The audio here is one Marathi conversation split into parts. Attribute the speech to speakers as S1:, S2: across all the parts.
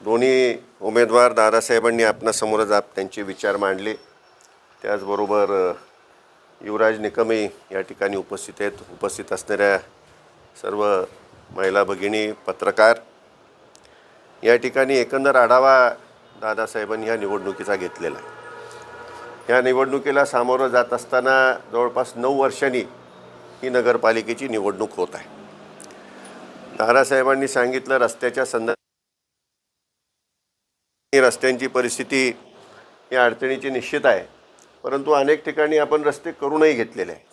S1: दोन्ही उमेदवार दादासाहेबांनी आपणासमोरच आप त्यांचे विचार मांडले. त्याचबरोबर युवराज निकमही या ठिकाणी उपस्थित आहेत. उपस्थित असणाऱ्या सर्व महिला भगिनी पत्रकार. या ठिकाणी एकंदर आढावा दादासाहेबांनी ह्या निवडणुकीचा घेतलेला आहे. या निवडणुकीला सामोरं जात असताना जवळपास नऊ वर्षांनी ही नगरपालिकेची निवडणूक होत आहे. दादासाहेबांनी सांगितलं रस्त्याच्या संदर्भात रस्त्यांची परिस्थिती या अडचणीची निश्चित आहे. परंतु अनेक ठिकाणी आपण रस्ते करूनही घेतलेले आहेत.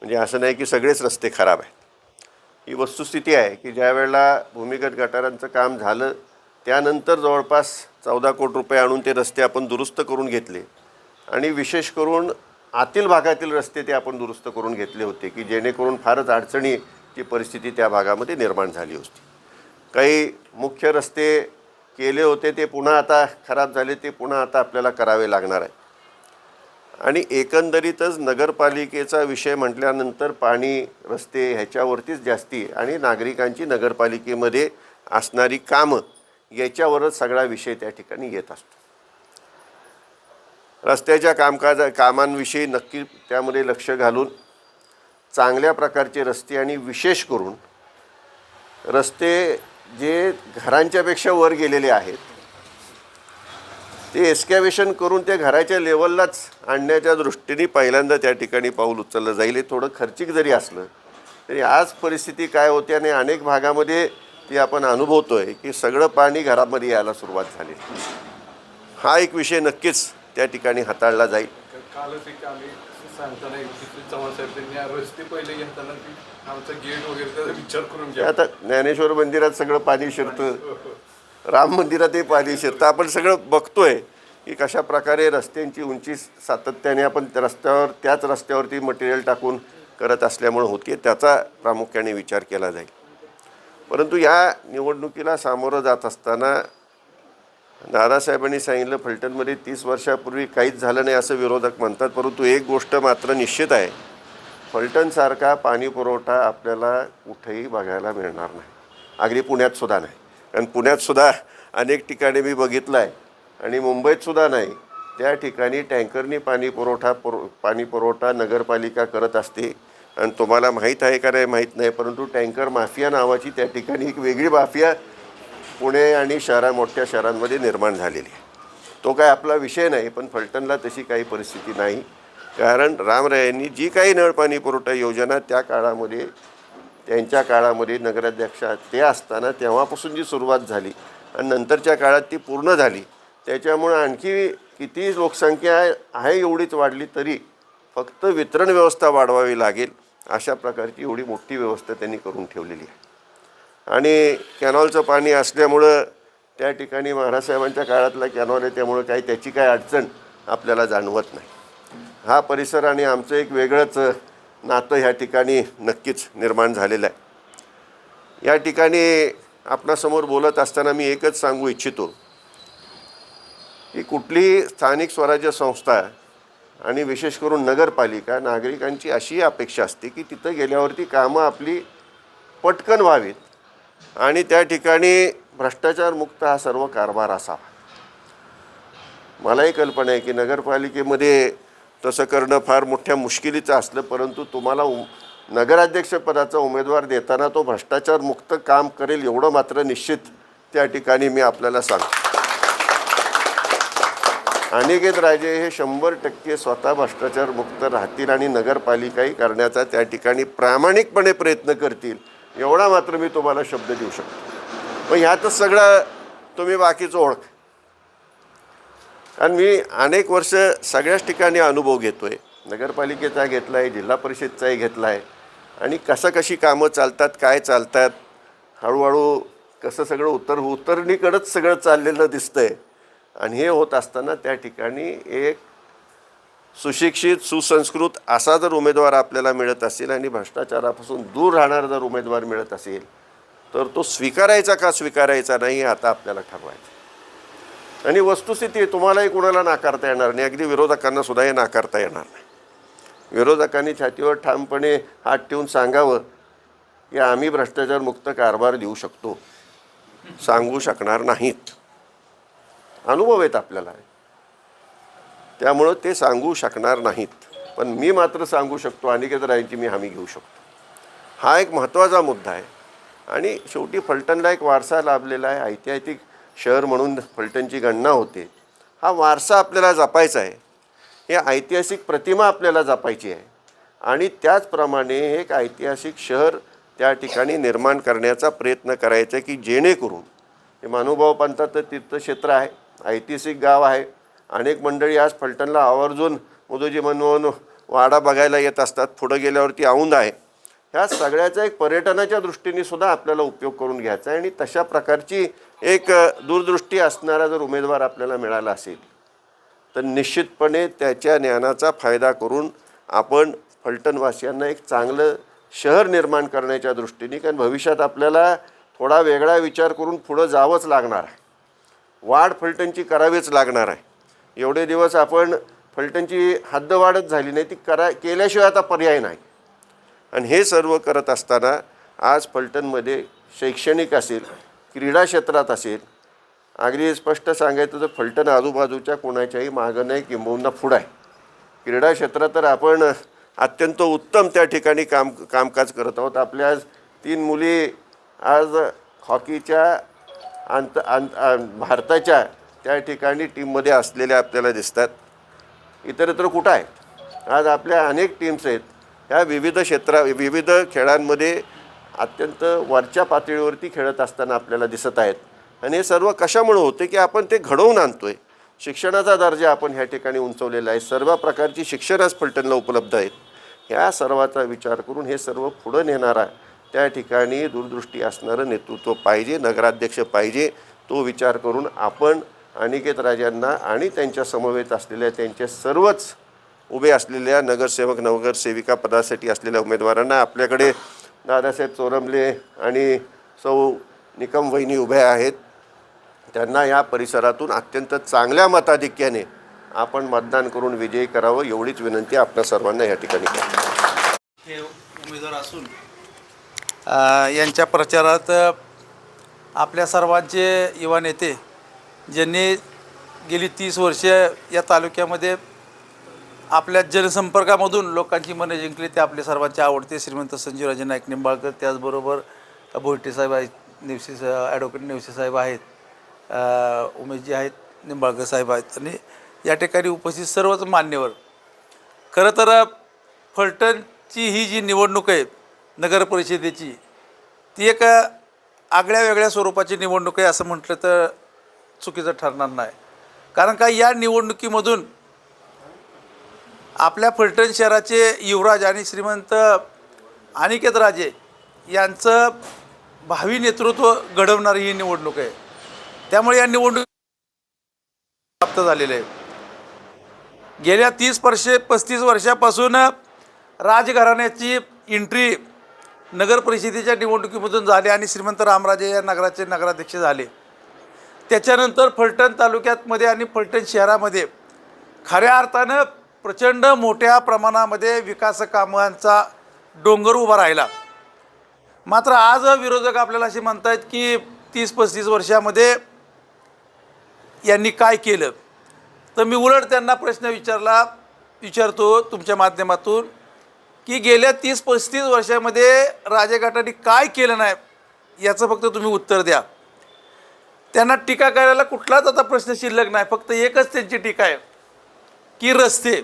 S1: म्हणजे असं नाही की सगळेच रस्ते खराब आहेत. ही वस्तुस्थिती आहे की ज्या वेळेला भूमिगत गटारांचं काम झालं त्यानंतर जवळपास चौदा कोटी रुपये आणून ते रस्ते आपण दुरुस्त करून घेतले. आणि विशेष करून आतील भागातील रस्ते ते आपण दुरुस्त करून घेतले होते की जेणेकरून फारच अडचणीची परिस्थिती त्या भागामध्ये निर्माण झाली होती. काही मुख्य रस्ते केले होते ते पुन्हा आता खराब झाले ते पुन्हा आता आपल्याला करावे लागणार आहे. आणि एकंदरीतच नगरपालिकेचा विषय म्हटल्यानंतर पाणी रस्ते ह्याच्यावरतीच जास्ती आणि नागरिकांची नगरपालिकेमध्ये असणारी कामं याच्यावरच सगळा विषय त्या ठिकाणी येत असतो. रस्त्याच्या कामकाजा कामांविषयी नक्की त्यामध्ये लक्ष घालून चांगल्या प्रकारचे रस्ते आणि विशेष करून रस्ते जे घरांच्यापेक्षा वर गेलेले आहेत ते एस्कॅवेशन करून ते घराच्या लेवललाच आणण्याच्या दृष्टीने पहिल्यांदा त्या ठिकाणी पाऊल उचललं जाईल. हे थोडं खर्चिक जरी असलं तरी आज परिस्थिती काय होते आणि अनेक भागामध्ये ती आपण अनुभवतो आहे की सगळं पाणी घरामध्ये यायला सुरुवात झाली. हा एक विषय नक्कीच त्या ठिकाणी हाताळला जाईल.
S2: कालच एक आम्ही सांगताना चव्हाण साहेब त्यांनी रस्ते पहिले घेताना आमचं गेट वगैरे त्याचा विचार करून घ्या.
S1: आता ज्ञानेश्वर मंदिरात सगळं पाणी शिरतं. राम मंदिरातही पाणी शिरतं. आपण सगळं बघतोय की कशा प्रकारे रस्त्यांची उंची सातत्याने आपण त्या रस्त्यावर त्याच रस्त्यावरती मटेरियल टाकून करत असल्यामुळे होते. त्याचा प्रामुख्याने विचार केला जाईल. परंतु या निवडणुकीला सामोरं जात असताना दादासाहेबांनी सांगितलं फलटणमध्ये तीस वर्षापूर्वी काहीच झालं नाही असं विरोधक म्हणतात. परंतु एक गोष्ट मात्र निश्चित आहे. फलटणसारखा पाणी पुरवठा आपल्याला कुठेही बघायला मिळणार नाही. अगदी पुण्यातसुद्धा नाही. कारण पुण्यातसुद्धा अनेक ठिकाणी मी बघितलं आहे आणि मुंबईतसुद्धा नाही. त्या ठिकाणी टँकरनी पाणी पुरवठा पुर पाणी पुरवठा नगरपालिका करत असते. आणि तुम्हाला माहीत आहे का नाही माहीत नाही. परंतु टँकर माफिया नावाची त्या ठिकाणी एक वेगळी माफिया पुणे आणि शहरा मोठ्या शहरांमध्ये निर्माण झालेली आहे. तो काय आपला विषय नाही पण फलटणला तशी काही परिस्थिती नाही. कारण रामरायांनी जी काही नळपाणी पुरवठा योजना त्या काळामध्ये त्यांच्या काळामध्ये नगराध्यक्ष ते असताना तेव्हापासून जी सुरुवात झाली आणि नंतरच्या काळात ती पूर्ण झाली त्याच्यामुळं आणखी किती लोकसंख्या आहे एवढीच वाढली तरी फक्त वितरण व्यवस्था वाढवावी लागेल अशा प्रकारची एवढी मोठी व्यवस्था त्यांनी करून ठेवलेली आहे. आणि कॅनॉलचं पाणी असल्यामुळं त्या ठिकाणी महाराजसाहेबांच्या काळातला कॅनॉल आहे त्यामुळं काही त्याची काय अडचण आपल्याला जाणवत नाही. हा परिसर आणि आमचं एक वेगळंच नातं ह्या ठिकाणी नक्कीच निर्माण झालेलं आहे. या ठिकाणी आपणासमोर बोलत असताना मी एकच सांगू इच्छितो की कुठलीही स्थानिक स्वराज्य संस्था आणि विशेष करून नगरपालिका नागरिकांची अशी अपेक्षा असते की तिथं गेल्यावरती कामं आपली पटकन व्हावीत आणि त्या ठिकाणी भ्रष्टाचारमुक्त हा सर्व कारभार असावा. मलाही कल्पना आहे की नगरपालिकेमध्ये तसं करणं फार मोठ्या मुश्किलीचं असलं परंतु तुम्हाला उ नगराध्यक्षपदाचा उमेदवार देताना तो भ्रष्टाचारमुक्त काम करेल एवढं मात्र निश्चित त्या ठिकाणी मी आपल्याला सांगतो. अनिकेत राजे हे शंभर टक्के स्वतः भ्रष्टाचारमुक्त राहतील आणि नगरपालिकाही करण्याचा त्या ठिकाणी प्रामाणिकपणे प्रयत्न करतील एवढा मात्र मी तुम्हाला शब्द देऊ शकतो. पण ह्यातच सगळं तुम्ही बाकीचं ओळख. कारण मी अनेक वर्ष सगळ्याच ठिकाणी अनुभव घेतो आहे नगरपालिकेचा घेतला आहे जिल्हा परिषदचाही घेतला आहे आणि कसं कशी कामं चालतात काय चालतात हळूहळू कसं सगळं उतर उतरणीकडंच सगळं चाललेलं दिसतं आहे आणि हे होत असताना त्या ठिकाणी एक सुशिक्षित सुसंस्कृत असा जर उमेदवार आपल्याला मिळत असेल आणि भ्रष्टाचारापासून दूर राहणारा जर उमेदवार मिळत असेल तर तो स्वीकारायचा का स्वीकारायचा नाही आता आपल्याला ठरवायचं आणि वस्तुस्थिती तुम्हालाही कुणाला नाकारता येणार नाही. अगदी विरोधकांना सुद्धा हे नाकारता येणार नाही. विरोधकांनी छातीवर ठामपणे हात ठेवून सांगावं की आम्ही भ्रष्टाचारमुक्त कारभार देऊ शकतो. सांगू शकणार नाहीत. अनुभव आहेत आपल्याला. त्यामुळं ते सांगू शकणार नाहीत. पण मी मात्र सांगू शकतो अनिकेत रायची मी हमी घेऊ शकतो. हा एक महत्त्वाचा मुद्दा आहे. आणि शेवटी फलटणला एक वारसा लाभलेला आहे ऐतिहासिक शहर म्हणून फलटणची गणना होते. हा वारसा आपल्याला जपायचा आहे. हे ऐतिहासिक प्रतिमा आपल्याला जपायची आहे. आणि त्याचप्रमाणे एक ऐतिहासिक शहर त्या ठिकाणी निर्माण करण्याचा प्रयत्न करायचा आहे की जेणेकरून हे मानुभाव पंथाचं तीर्थक्षेत्र आहे ऐतिहासिक गाव आहे. अनेक मंडळी आज फलटणला आवर्जून मुदोजी म्हणून वाडा बघायला येत असतात. पुढं गेल्यावरती औंध आहे. ह्या सगळ्याचा एक पर्यटनाच्या दृष्टीने सुद्धा आपल्याला उपयोग करून घ्यायचा आहे. आणि तशा प्रकारची एक दूरदृष्टी असणारा जर उमेदवार आपल्याला मिळाला असेल तर निश्चितपणे त्याच्या ज्ञानाचा फायदा करून आपण फलटणवासियांना एक चांगलं शहर निर्माण करण्याच्या दृष्टीने कारण भविष्यात आपल्याला थोडा वेगळा विचार करून पुढं जावंच लागणार आहे. वाढ फलटणची करावीच लागणार आहे. एवढे दिवस आपण फलटणची हद्दवाढच झाली नाही ती करा केल्याशिवाय आता पर्याय नाही. आणि हे सर्व करत असताना आज फलटणमध्ये शैक्षणिक असेल क्रीडा क्षेत्रात असेल अगदी स्पष्ट सांगायचं तर फलटण आजूबाजूच्या कोणाच्याही मागं नाही किंबहुना पुढं आहे. क्रीडा क्षेत्रात तर आपण अत्यंत उत्तम त्या ठिकाणी काम कामकाज करत आहोत. आपल्या आज तीन मुली आज हॉकीच्या आंत आंत आं- भारताच्या त्या ठिकाणी टीममध्ये असलेल्या आपल्याला दिसतात. इतरत्र कुठं आहेत आज आपल्या अनेक टीम्स आहेत. ह्या विविध क्षेत्रा विविध खेळांमध्ये अत्यंत वरच्या पातळीवरती खेळत असताना आपल्याला दिसत आहेत. आणि हे सर्व कशामुळे होते की आपण ते घडवून आणतो आहे शिक्षणाचा दर्जा आपण ह्या ठिकाणी उंचवलेला आहे. सर्व प्रकारची शिक्षण आज फलटणला उपलब्ध आहेत. ह्या सर्वाचा विचार करून हे सर्व पुढं नेणारा त्या ठिकाणी दूरदृष्टी असणारं नेतृत्व पाहिजे नगराध्यक्ष पाहिजे तो विचार करून आपण अनिकेत राजांना आणि त्यांच्या समवेत असलेल्या त्यांचे सर्वच उभे असलेल्या नगरसेवक नगरसेविका पदासाठी असलेल्या उमेदवारांना आपल्याकडे दादासाहेब चोरमले आणि सौ निकम वहिनी उभ्या आहेत. त्यांना या परिसरातून अत्यंत चांगल्या मताधिक्याने आपण मतदान करून विजयी करावं एवढीच विनंती आपल्या सर्वांना या ठिकाणी
S3: हे उमेदवार असून यांच्या प्रचारात आपल्या सर्वांचे युवा नेते ज्यांनी गेली तीस वर्षे या तालुक्यामध्ये आपल्या जनसंपर्कामधून लोकांची मने जिंकली ते आपले सर्वांचे आवडते. श्रीमंत संजीवराजे नाईक निंबाळकर त्याचबरोबर भोईटे साहेब आहेत नेवसे ॲडव्होकेट नेवसे साहेब आहेत उमेशजी आहेत निंबाळकर साहेब आहेत. आणि या ठिकाणी उपस्थित सर्वच मान्यवर. खरं तर फलटणची ही जी निवडणूक आहे नगर परिषदेची ती एक आगळ्या वेगळ्या स्वरूपाची निवडणूक आहे असं म्हटलं तर चुकीचं ठरणार नाही. कारण का या निवडणुकीमधून आपल्या फलटण शहराचे युवराज आणि श्रीमंत अनिकेत राजे यांचं भावी नेतृत्व घडवणारी ही निवडणूक आहे. त्यामुळे या निवडणूक प्राप्त झालेलं आहे. गेल्या तीस वर्षे पस्तीस वर्षापासून राजघराण्याची एंट्री नगर परिषदेच्या निवडणुकीमधून झाली आणि श्रीमंत रामराजे या नगराचे नगराध्यक्ष झाले. त्याच्यानंतर फलटण तालुक्यातमध्ये आणि फलटण शहरामध्ये खऱ्या अर्थानं प्रचंड मोठ्या प्रमाणामध्ये विकास कामांचा डोंगर उभा राहिला. मात्र आज विरोधक आपल्याला असे म्हणतायत की तीस पस्तीस वर्षामध्ये यांनी काय केलं? तर मी उलट त्यांना प्रश्न विचारला विचारतो तुमच्या माध्यमातून की गेल्या तीस पस्तीस वर्षामध्ये राजघाटाने काय केलं नाही? याचं फक्त तुम्ही उत्तर द्या. त्यांना टीका करायला कुठलाच आता प्रश्न शिल्लक नाही फक्त एकच त्यांची टीका आहे. की रस्ते.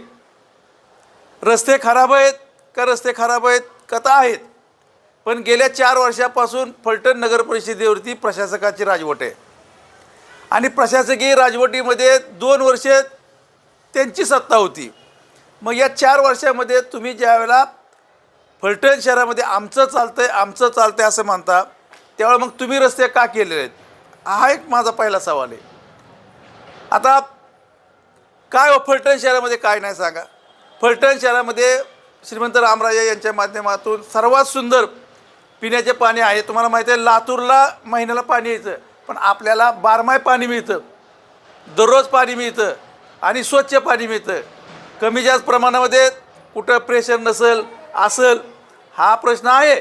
S3: रस्ते खराब आहेत का रस्ते खराब आहेत? कथा आहेत. पण गेल्या चार वर्षापासून फलटण नगर परिषदेवरती प्रशासकाची राजवट आहे. आणि प्रशासकीय राजवटीमध्ये दोन वर्षे त्यांची सत्ता होती. मग या चार वर्षामध्ये तुम्ही ज्यावेळेला फलटण शहरामध्ये आमचं चालतं आहे आमचं चालतं आहे असं म्हणता त्यावेळेला मग तुम्ही रस्ते का केलेले आहेत? हा एक माझा पहिला सवाल आहे. आता काय हो फलटण शहरामध्ये काय नाही सांगा. फलटण शहरामध्ये श्रीमंत रामराजे यांच्या माध्यमातून सर्वात सुंदर पिण्याचे पाणी आहे. तुम्हाला माहिती आहे लातूरला महिन्याला पाणी यायचं पण आपल्याला बारमाय पाणी मिळतं. दररोज पाणी मिळतं आणि स्वच्छ पाणी मिळतं. कमी जास्त प्रमाणामध्ये कुठं प्रेशर नसेल असेल हा प्रश्न आहे.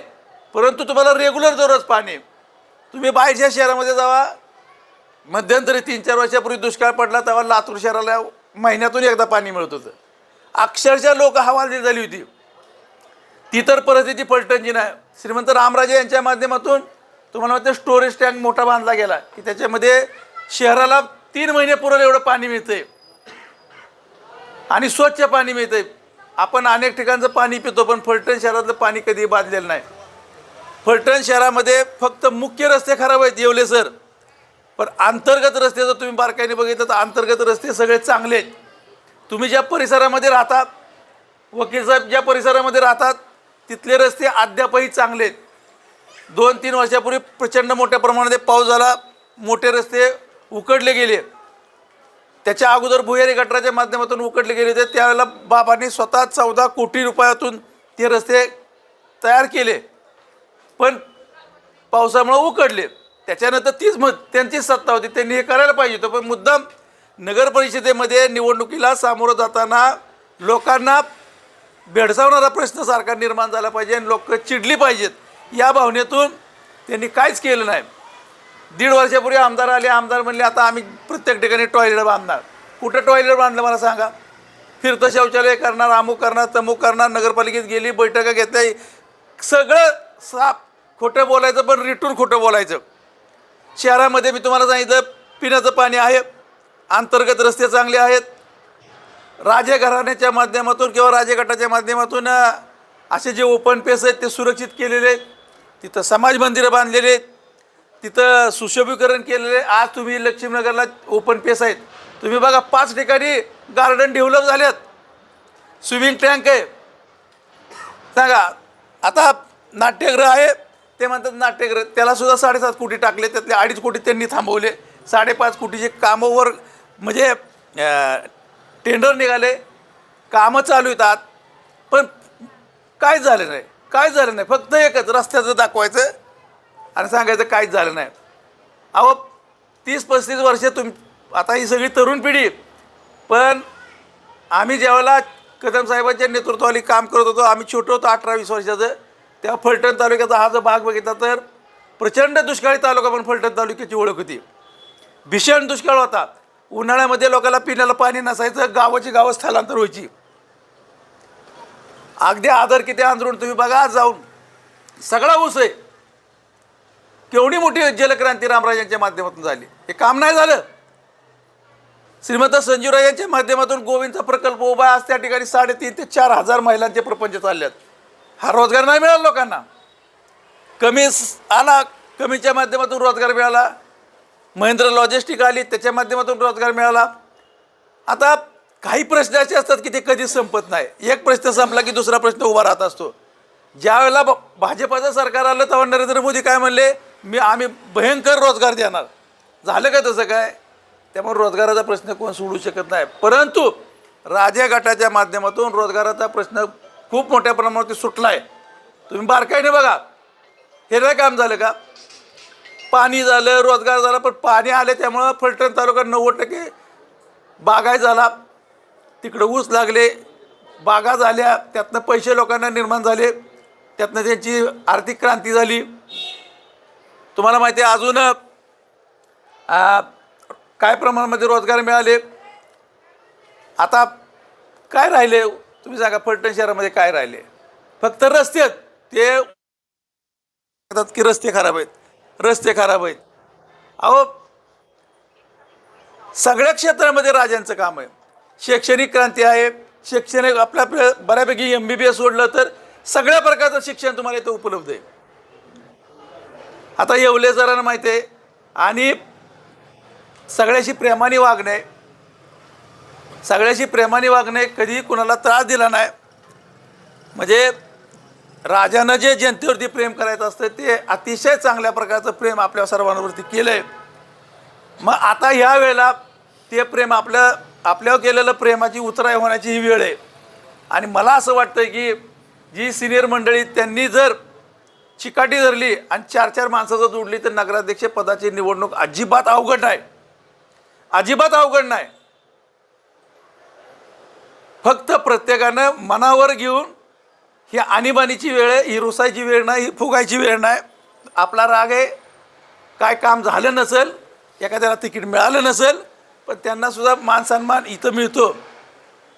S3: परंतु तुम्हाला रेग्युलर दररोज पाणी. तुम्ही बाहेरच्या शहरामध्ये जावा. मध्यंतरी तीन चार वर्षापूर्वी दुष्काळ पडला तेव्हा लातूर शहराला महिन्यातून एकदा पाणी मिळत होतं. अक्षरशः लोक हवालदिल झाली होती. ती तर परिस्थिती पलटणची नाही. श्रीमंत रामराजे यांच्या माध्यमातून तुम्हाला वाटतं स्टोरेज टँक मोठा बांधला गेला. की त्याच्यामध्ये शहराला तीन महिने पुरेल एवढं पाणी मिळतंय. आणि स्वच्छ पाणी मिळतंय. आपण अनेक ठिकाणचं पाणी पितो पण फलटण शहरातलं पाणी कधी बांधलेलं नाही. फलटण शहरामध्ये फक्त मुख्य रस्ते खराब आहेत येवले सर. पण अंतर्गत रस्ते जर तुम्ही बारकाईने बघितलं तर अंतर्गत रस्ते सगळे चांगले आहेत. तुम्ही ज्या परिसरामध्ये राहतात वकील साहेब ज्या परिसरामध्ये राहतात तिथले रस्ते अद्यापही चांगले आहेत. दोन तीन वर्षापूर्वी प्रचंड मोठ्या प्रमाणामध्ये पाऊस झाला मोठे रस्ते उकडले गेले. त्याच्या अगोदर भुयारी गटाराच्या माध्यमातून उकडले गेले होते. त्यावेळेला बाबांनी स्वतः चौदा कोटी रुपयातून ते रस्ते तयार केले. पण पावसामुळं उकडले. त्याच्यानंतर तीच मग त्यांची सत्ता होती. त्यांनी हे करायला पाहिजे होतं. पण मुद्दाम नगर परिषदेमध्ये निवडणुकीला सामोरं जाताना लोकांना भेडसावणारा प्रश्न सारखा निर्माण झाला पाहिजे आणि लोक चिडली पाहिजेत. या भावनेतून त्यांनी काहीच केलं नाही. दीड वर्षापूर्वी आमदार आले. आमदार म्हणले आता आम्ही प्रत्येक ठिकाणी टॉयलेट बांधणार. कुठं टॉयलेट बांधलं मला सांगा. फिरतं शौचालय करणार अमुक करणार तमुक करणार नगरपालिकेत गेली बैठका घेतल्या. सगळं साप खोटं बोलायचं पण रिटून खोटं बोलायचं. शहरामध्ये मी तुम्हाला सांगितलं पिण्याचं पाणी आहे अंतर्गत रस्ते चांगले आहेत. राजे घराण्याच्या माध्यमातून किंवा राजगटाच्या माध्यमातून असे जे ओपन पेस आहेत ते सुरक्षित केलेले आहेत. तिथं समाज मंदिरं बांधलेले आहेत. तिथं सुशोभीकरण केलेले आहे. आज तुम्ही लक्ष्मीनगरला ओपन पेस आहेत. तुम्ही बघा पाच ठिकाणी गार्डन डेव्हलप झाल्यात स्विमिंग टँक आहे. सांगा आता नाट्यगृह आहे. ते म्हणतात नाट्यगृह त्याला सुद्धा साडेसात कोटी टाकले. त्यातले अडीच कोटी त्यांनी थांबवले. साडेपाच कोटीचे कामावर म्हणजे टेंडर निघाले. कामं चालू येतात पण काय झालं नाही. काय झालं नाही. फक्त एकच रस्त्याचं दाखवायचं. आणि सांगायचं काहीच झालं नाही. अहो तीस पस्तीस वर्ष तुम आता ही सगळी तरुण पिढी पण आम्ही ज्यावेळेला कदम साहेबांच्या नेतृत्वाली काम करत होतो आम्ही छोटं होतो अठरा वीस वर्षाचं. त्या फलटण तालुक्याचा हा जो भाग बघितला तर प्रचंड दुष्काळी तालुका पण फलटण तालुक्याची ओळख होती. भीषण दुष्काळ होता. उन्हाळ्यामध्ये लोकांना पिण्याला पाणी नसायचं गावाची गावं स्थलांतर व्हायची. अगदी आदर किती अंदरून तुम्ही बघा जाऊन. सगळा ऊस आहे. केवढी मोठी जलक्रांती रामराजांच्या माध्यमातून झाली. हे काम नाही झालं. श्रीमंत संजीवराजांच्या माध्यमातून गोविंदचा प्रकल्प उभा आज त्या ठिकाणी साडेतीन ते चार हजार महिलांचे प्रपंच चालले आहेत हा रोजगार नाही मिळाला लोकांना. कमी स- आला कमीच्या माध्यमातून रोजगार मिळाला. महेंद्र लॉजिस्टिक आली त्याच्या माध्यमातून रोजगार मिळाला. आता काही प्रश्न असे असतात की ते कधीच संपत नाही. एक प्रश्न संपला की दुसरा प्रश्न उभा राहत असतो. ज्यावेळेला ब- भाजपाचं सरकार आलं तेव्हा नरेंद्र मोदी काय म्हणले? मी आम्ही भयंकर रोजगार देणार. झालं का तसं काय? त्यामुळे रोजगाराचा प्रश्न कोण सोडू शकत नाही. परंतु राजा गटाच्या माध्यमातून रोजगाराचा प्रश्न खूप मोठ्या प्रमाणावरती सुटला आहे तुम्ही बारकाईने बघा. हे नाही काम झालं का? पाणी झालं रोजगार झाला पण पाणी आले त्यामुळं फलटण तालुका नव्वद टक्के बागाय झाला. तिकडं ऊस लागले बागा झाल्या त्यातनं पैसे लोकांना निर्माण झाले त्यातनं त्यांची आर्थिक क्रांती झाली. तुम्हाला माहिती आहे अजून काय प्रमाणामध्ये रोजगार मिळाले? आता काय राहिले? तुम्ही सांगा फलटण शहरामध्ये काय राहिले? फक्त रस्ते आहेत. ते सांगतात की रस्ते खराब आहेत. रस्ते खराब आहेत. अहो सगळ्या क्षेत्रामध्ये राजांचं काम आहे. शैक्षणिक क्रांती आहे. शैक्षणिक आपल्या बऱ्यापैकी एम बी बी एस सोडलं तर सगळ्या प्रकारचं शिक्षण तुम्हाला इथं उपलब्ध आहे. आता येवले जरांना माहिती आहे. आणि सगळ्याशी प्रेमाने वागणे सगळ्याशी प्रेमाने वागणे कधी कुणाला त्रास दिला नाही. म्हणजे राजानं जे जनतेवरती प्रेम करायचं असतं ते अतिशय चांगल्या प्रकारचं प्रेम आपल्या सर्वांवरती केलं आहे मग आता ह्या वेळेला ते प्रेम आपल्या आपल्यावर केलेलं प्रेमाची उतराई होण्याची ही वेळ आहे. आणि मला असं वाटतं की जी सिनियर मंडळी त्यांनी जर चिकाटी धरली आणि चार चार माणसं जर जोडली तर नगराध्यक्ष पदाची निवडणूक अजिबात अवघड नाही. अजिबात अवघड नाही. फक्त प्रत्येकानं मनावर घेऊन ही आणीबाणीची वेळ आहे ही रुसायची वेळ नाही ही फुगायची वेळ नाही. आपला राग आहे काय काम झालं नसेल एखाद्याला तिकीट मिळालं नसेल पण त्यांनासुद्धा मान सन्मान इथं मिळतो.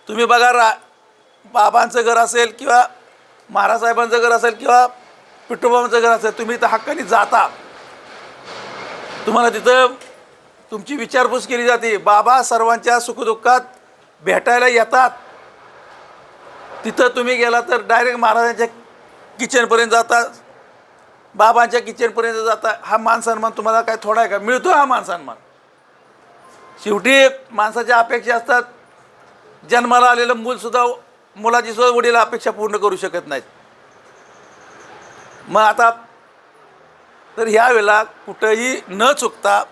S3: तुम्ही बघा रा बाबांचं घर असेल किंवा महाराजसाहेबांचं घर असेल किंवा पिट्टोबाबांचं घर असेल तुम्ही इथं हक्काने जाता. तुम्हाला तिथं तुमची विचारपूस केली जाते. बाबा सर्वांच्या सुखदुःखात भेटायला येतात. तिथं तुम्ही गेला तर डायरेक्ट महाराजांच्या किचनपर्यंत जाता बाबांच्या किचनपर्यंत जाता. हा मान सन्मान तुम्हाला काय थोडा आहे का? मिळतो हा मान सन्मान. शेवटी माणसाच्या अपेक्षा असतात. जन्माला आलेलं मूलसुद्धा मुलाची सुद्धा वडील अपेक्षा पूर्ण करू शकत नाहीत. मग आता तर ह्या वेळेला कुठंही न चुकता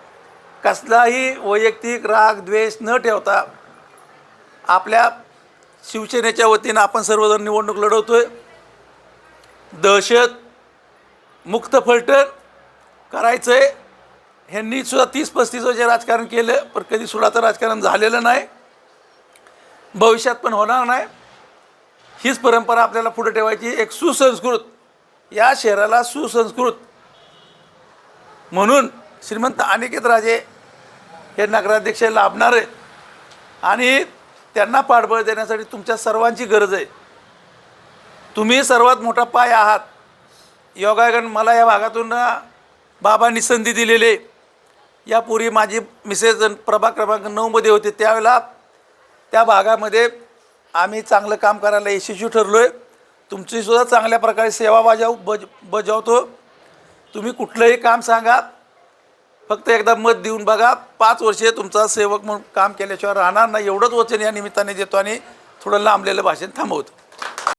S3: कसलाही वैयक्तिक राग द्वेष न ठेवता आपल्या शिवसेनेच्या वतीनं आपण सर्वजण निवडणूक लढवतोय. दहशत मुक्त फलटण करायचं आहे ह्यांनी सुद्धा तीस पस्तीस वर्ष राजकारण केलं पण कधी सुडाचं राजकारण झालेलं नाही. भविष्यात पण होणार नाही. हीच परंपरा आपल्याला पुढे ठेवायची. एक सुसंस्कृत या शहराला सुसंस्कृत. म्हणून श्रीमंत अनिकेत राजे हे नगराध्यक्ष लाभणार. आहेत आणि त्यांना पाठबळ देण्यासाठी तुमच्या सर्वांची गरज आहे. तुम्ही सर्वात मोठा पाय आहात. योगायगण मला या भागातून बाबांनी संधी दिलेली आहे. यापूर्वी माझी मिसेस प्रभाग क्रमांक नऊमध्ये होते. त्यावेळेला त्या भागामध्ये आम्ही चांगलं काम करायला यशस्वी ठरलो आहे तुमचीसुद्धा चांगल्या प्रकारे सेवा बजाव बज बजावतो. तुम्ही कुठलंही काम सांगा. फक्त एकदा मत देऊन बघा पाच वर्षे तुमचा सेवक म्हणून काम केल्याशिवाय राहणार नाही. एवढंच वचन या निमित्ताने देतो आणि थोडं लांबलेलं भाषण थांबवतो.